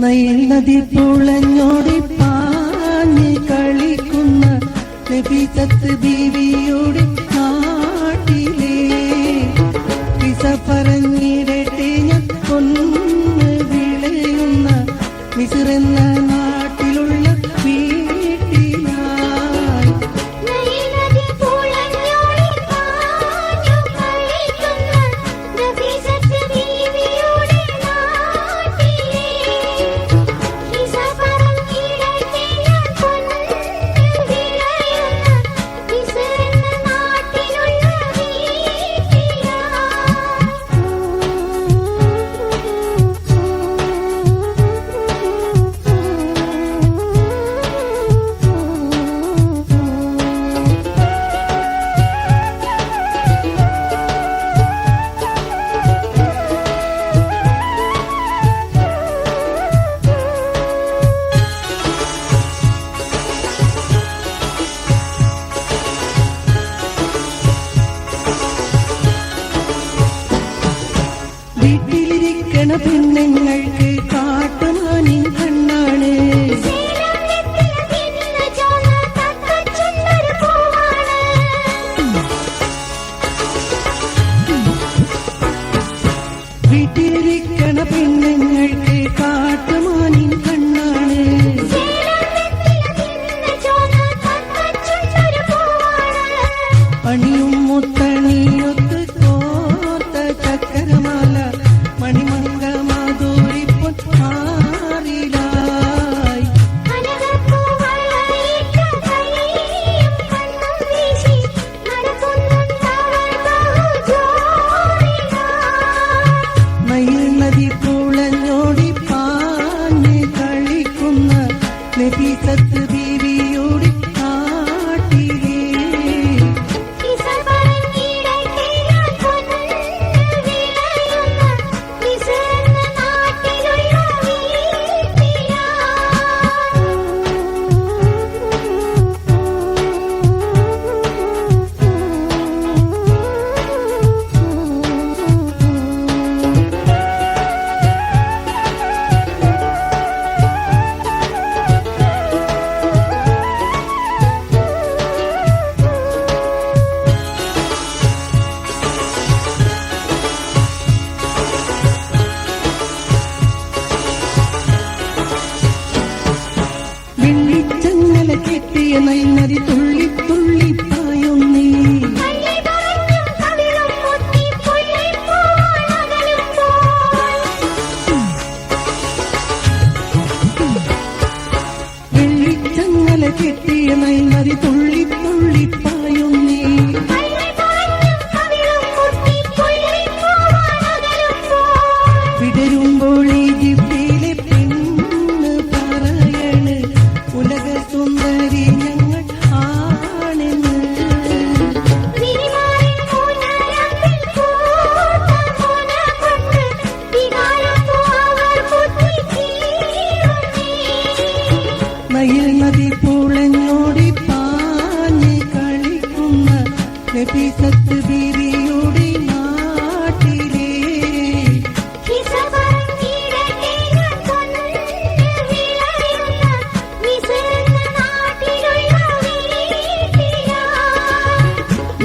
Nile നദി പുളഞ്ഞോടി പാഞ്ഞ് കളിക്കുന്ന നബി തത്ത് ബീവിയോടി വീട്ടിലിരിക്കണ പെണ്ണുങ്ങൾക്ക് കാട്ടുമാനിൻ കണ്ണാണ്. വീട്ടിലിരിക്കണ പെണ്ണുങ്ങൾക്ക് കാട്ടുമാനിൻ കണ്ണാണ്. പണിയും ചങ്ങല കെട്ടിയ നൈമരി തുള്ളി തുള്ളി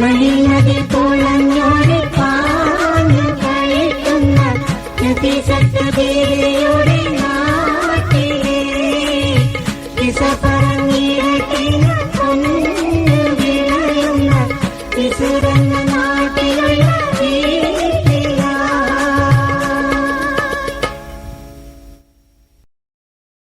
മണിമതി പോളഞ്ഞോരെ പാങ്ങി കഴിക്കുന്ന നദി സത്യ திருவண்ண